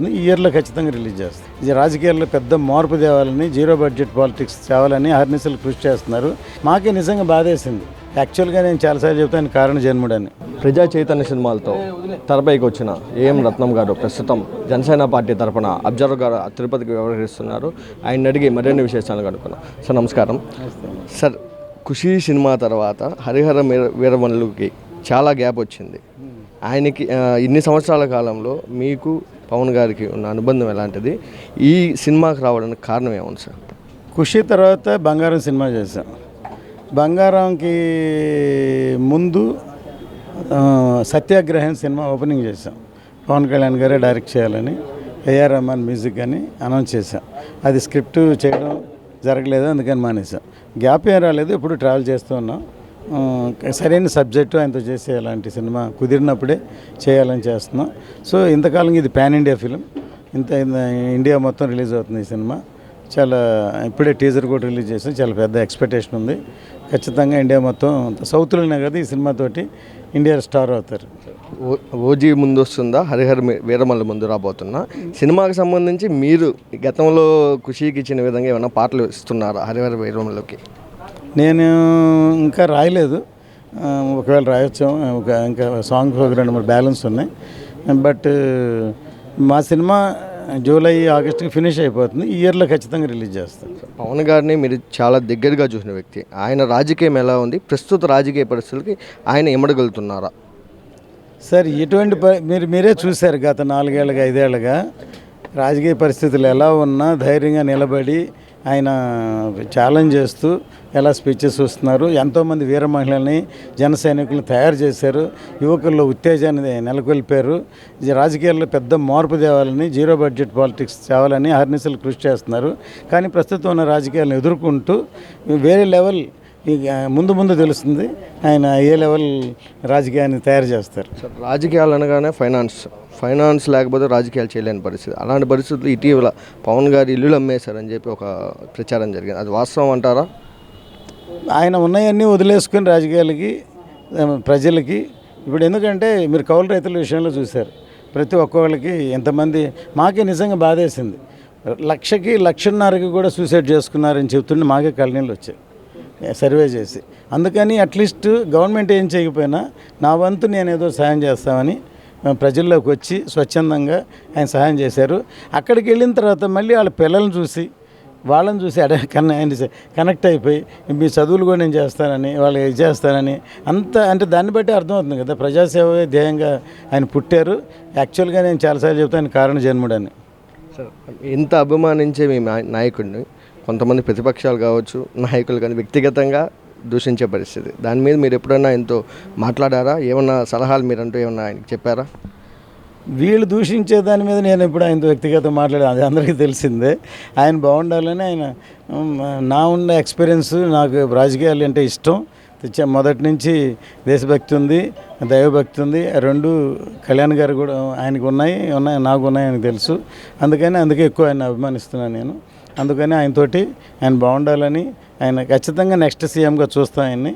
ఈ ఇయర్లో ఖచ్చితంగా రిలీజ్ చేస్తాం. ఇది రాజకీయాల్లో పెద్ద మార్పు తేవాలని జీరో బడ్జెట్ పాలిటిక్స్ తేవాలని హర్నిసలు కృషి చేస్తున్నారు. మాకే నిజంగా బాధేసింది. యాక్చువల్గా నేను చాలాసార్లు చెప్తాను కారణ జన్ముడని. ప్రజా చైతన్య సినిమాలతో తెరపైకి వచ్చిన ఏఎం రత్నం గారు ప్రస్తుతం జనసేన పార్టీ తరపున అబ్జర్వర్ గారు తిరుపతికి వ్యవహరిస్తున్నారు. ఆయన అడిగి మరిన్ని విశేషాలు కనుక్కున్నాం సార్ నమస్కారం. సార్ ఖుషీ సినిమా తర్వాత హరిహర వీర- వీరమల్లుకి చాలా గ్యాప్ వచ్చింది. ఆయనకి ఇన్ని సంవత్సరాల కాలంలో మీకు పవన్ గారికి ఉన్న అనుబంధం ఎలాంటిది? ఈ సినిమాకి రావడానికి కారణం ఏముంది సార్? ఖుషి తర్వాత బంగారం సినిమా చేశాం. బంగారంకి ముందు సత్యాగ్రహం సినిమా ఓపెనింగ్ చేశాం. పవన్ కళ్యాణ్ గారే డైరెక్ట్ చేయాలని ఏఆర్ రహమాన్ మ్యూజిక్ అని అనౌన్స్ చేశాం. అది స్క్రిప్ట్ చేయడం జరగలేదు అందుకని మానేసాం గ్యాప్ ఏం రాలేదు ఇప్పుడు ట్రావెల్ చేస్తూ ఉన్నాం. సరైన సబ్జెక్టు ఆయనతో చేసే అలాంటి సినిమా కుదిరినప్పుడే చేయాలని చేస్తున్నాం. సో ఇంతకాలం ఇది పాన్ ఇండియా ఫిలిం. ఇంత ఇండియా మొత్తం రిలీజ్ అవుతుంది ఈ సినిమా. చాలా ఇప్పుడే టీజర్ కూడా రిలీజ్ చేసాం చాలా పెద్ద ఎక్స్పెక్టేషన్ ఉంది. ఖచ్చితంగా ఇండియా మొత్తం సౌత్లోనే కదా ఈ సినిమాతోటి ఇండియా స్టార్ అవుతారు. ఓ- ఓజీ ముందు వస్తుందా? హరిహర్ మీ- ముందు రాబోతున్నా. సినిమాకి సంబంధించి మీరు గతంలో ఖుషీకి ఇచ్చిన విధంగా ఏమైనా పాటలు ఇస్తున్నారా హరిహర వీరమల్లకి? నేను ఇంకా రాయలేదు. ఒకవేళ రాయొచ్చు ఒక ఇంకా సాంగ్ రెండు మూడు బ్యాలెన్స్ ఉన్నాయి. బట్ మా సినిమా జూలై ఆగస్ట్కి ఫినిష్ అయిపోతుంది. ఈ ఇయర్లో ఖచ్చితంగా రిలీజ్ చేస్తాం పవన్ గారిని మీరు చాలా దగ్గరగా చూసిన వ్యక్తి. ఆయన రాజకీయం ఎలా ఉంది? ప్రస్తుత రాజకీయ పరిస్థితులకి ఆయన ఇమడగలుగుతున్నారా సార్ ఇటువంటి ప- మీరు మీరే చూశారు గత నాలుగేళ్ళగా ఐదేళ్ళుగా రాజకీయ పరిస్థితులు ఎలా ఉన్నా ధైర్యంగా నిలబడి ఆయన ఛాలెంజ్ చేస్తూ ఎలా స్పీచెస్ వస్తున్నారు. ఎంతోమంది వీర మహిళల్ని జన సైనికులను తయారు చేశారు. యువకుల్లో ఉత్తేజాన్ని నెలకొల్పారు. రాజకీయాల్లో పెద్ద మార్పు తేవాలని జీరో బడ్జెట్ పాలిటిక్స్ తేవాలని హర్నిసలు కృషి చేస్తున్నారు. కానీ ప్రస్తుతం ఉన్న రాజకీయాలను ఎదుర్కొంటూ వేరే లెవెల్ ముందు ముందు తెలుస్తుంది. ఆయన ఏ లెవెల్ రాజకీయాన్ని తయారు చేస్తారు. రాజకీయాలు అనగానే ఫైనాన్స్. ఫైనాన్స్ లేకపోతే రాజకీయాలు చేయలేని పరిస్థితి. అలాంటి పరిస్థితులు ఇటీవల పవన్ గారు ఇల్లులు అమ్మేశారని చెప్పి ఒక ప్రచారం జరిగింది. అది వాస్తవం అంటారా? ఆయన ఉన్నాయన్నీ వదిలేసుకుని రాజకీయాలకి ప్రజలకి. ఇప్పుడు ఎందుకంటే మీరు కౌలు రైతుల విషయంలో చూశారు. ప్రతి ఒక్కళ్ళకి ఎంతమంది మాకే నిజంగా బాధేసింది. లక్షకి లక్షన్నరకి కూడా సూసైడ్ చేసుకున్నారని చెప్తుంటే మాకే కళ్ళనీళ్ళు వచ్చాయి. సర్వే చేసి. అందుకని అట్లీస్ట్ గవర్నమెంట్ ఏం చేయకపోయినా నా వంతు నేను ఏదో సాయం చేస్తామని ప్రజల్లోకి వచ్చి స్వచ్ఛందంగా ఆయన సహాయం చేశారు. అక్కడికి వెళ్ళిన తర్వాత మళ్ళీ వాళ్ళ పిల్లల్ని చూసి వాళ్ళని చూసి అడ ఆయన కనెక్ట్ అయిపోయి మీ చదువులు కూడా నేను చేస్తానని వాళ్ళు ఇది చేస్తానని అంత అంటే దాన్ని బట్టి అర్థమవుతుంది కదా. ప్రజాసేవ ధ్యేయంగా ఆయన పుట్టారు. యాక్చువల్గా నేను చాలాసార్లు చెప్తాను కారణ జన్ముడని ఇంత అభిమానించే మీ నాయకుడిని కొంతమంది ప్రతిపక్షాలు కావచ్చు నాయకులు కానీ వ్యక్తిగతంగా దూషించే పరిస్థితి. దాని మీద మీరు ఎప్పుడైనా ఆయనతో మాట్లాడారా? ఏమన్నా సలహాలు మీరంటూ ఏమన్నా ఆయనకి చెప్పారా? వీళ్ళు దూషించే దాని మీద నేను ఎప్పుడు ఆయనతో వ్యక్తిగత మాట్లాడాను అది అందరికీ తెలిసిందే. ఆయన బాగుండాలని ఆయన నా ఉన్న ఎక్స్పీరియన్స్ నాకు రాజకీయాలు అంటే ఇష్టం. తెచ్చా మొదటి నుంచి దేశభక్తి ఉంది దైవభక్తి ఉంది. ఆ రెండు కళ్యాణ్ గారు కూడా ఆయనకు ఉన్నాయి ఉన్నాయి నాకు ఉన్నాయి ఆయనకు తెలుసు. అందుకని అందుకే ఎక్కువ ఆయన అభిమానిస్తున్నాను నేను. అందుకని ఆయనతోటి ఆయన బాగుండాలని ఆయన ఖచ్చితంగా నెక్స్ట్ సీఎంగా చూస్తాం ఆయన్ని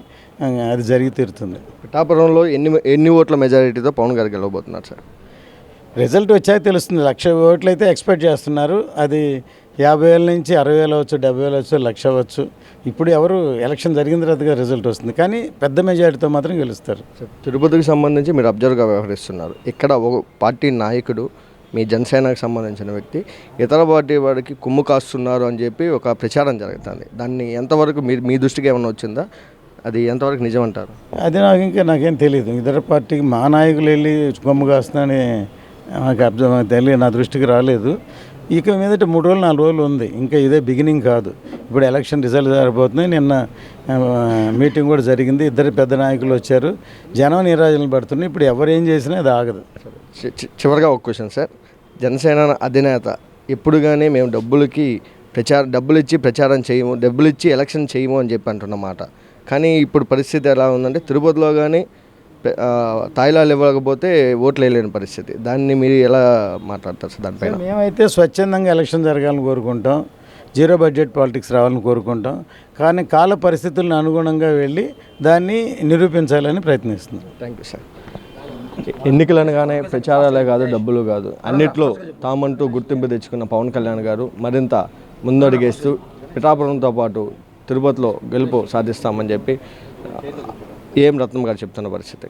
అది జరిగి తీరుతుంది. పిఠాపురంలో ఎన్ని ఎన్ని ఓట్ల మెజారిటీతో పవన్ గారు గెలవబోతున్నారు సార్? రిజల్ట్ వచ్చాక తెలుస్తుంది. లక్ష ఓట్లు అయితే ఎక్స్పెక్ట్ చేస్తున్నారు. అది యాభై వేల నుంచి అరవై వేలు అవచ్చు డెబ్బై వేలు అవచ్చు లక్ష అవ్వచ్చు. ఇప్పుడు ఎవరు ఎలక్షన్ జరిగిన తర్వాతగా రిజల్ట్ వస్తుంది. కానీ పెద్ద మెజారిటీతో మాత్రం గెలుస్తారు. తిరుపతికి సంబంధించి మీరు అబ్జర్వ్గా వ్యవహరిస్తున్నారు. ఇక్కడ ఒక పార్టీ నాయకుడు మీ జనసేనకు సంబంధించిన వ్యక్తి ఇతర పార్టీ వాడికి కుమ్ము కాస్తున్నారు అని చెప్పి ఒక ప్రచారం జరుగుతుంది. దాన్ని ఎంతవరకు మీ మీ దృష్టికి ఏమైనా వచ్చిందా? అది ఎంతవరకు నిజం అంటారు అది నాకు ఇంకా నాకేం తెలియదు ఇతర పార్టీకి మా నాయకులు వెళ్ళి కొమ్ము కాస్తుందని నాకు అర్థం తెలియదు. నా దృష్టికి రాలేదు. ఇక మీదట మూడు రోజులు నాలుగు రోజులు ఉంది. ఇంకా ఇదే బిగినింగ్ కాదు. ఇప్పుడు ఎలక్షన్ రిజల్ట్ జరగబోతున్నాయి నిన్న మీటింగ్ కూడా జరిగింది. ఇద్దరు పెద్ద నాయకులు వచ్చారు. జనం నీరాజనలు పడుతున్నాయి ఇప్పుడు ఎవరు ఏం చేసినా అది ఆగదు. చివరిగా ఒక క్వశ్చన్ సార్. జనసేన అధినేత ఎప్పుడు కానీ మేము డబ్బులకి ప్రచారం డబ్బులు ఇచ్చి ప్రచారం చేయము డబ్బులు ఇచ్చి ఎలక్షన్ చేయము అని చెప్పి అంటున్నమాట కానీ ఇప్పుడు పరిస్థితి ఎలా ఉందంటే తిరుపతిలో కానీ తాయిలాలు ఇవ్వకపోతే ఓట్లు వేయలేని పరిస్థితి. దాన్ని మీరు ఎలా మాట్లాడతారు సార్ దానిపైన? మేమైతే స్వచ్ఛందంగా ఎలక్షన్ జరగాలని కోరుకుంటాం. జీరో బడ్జెట్ పాలిటిక్స్ రావాలని కోరుకుంటాం. కానీ కాల పరిస్థితులను అనుగుణంగా వెళ్ళి దాన్ని నిరూపించాలని ప్రయత్నిస్తున్నాం. థ్యాంక్ యూ సార్ ఎన్నికలనగానే ప్రచారాలే కాదు డబ్బులు కాదు. అన్నిట్లో తామంటూ గుర్తింపు తెచ్చుకున్న పవన్ కళ్యాణ్ గారు మరింత ముందడుగేస్తూ పిఠాపురంతో పాటు తిరుపతిలో గెలుపు సాధిస్తామని చెప్పి ఏం రత్నం గారు చెప్తున్న పరిస్థితి.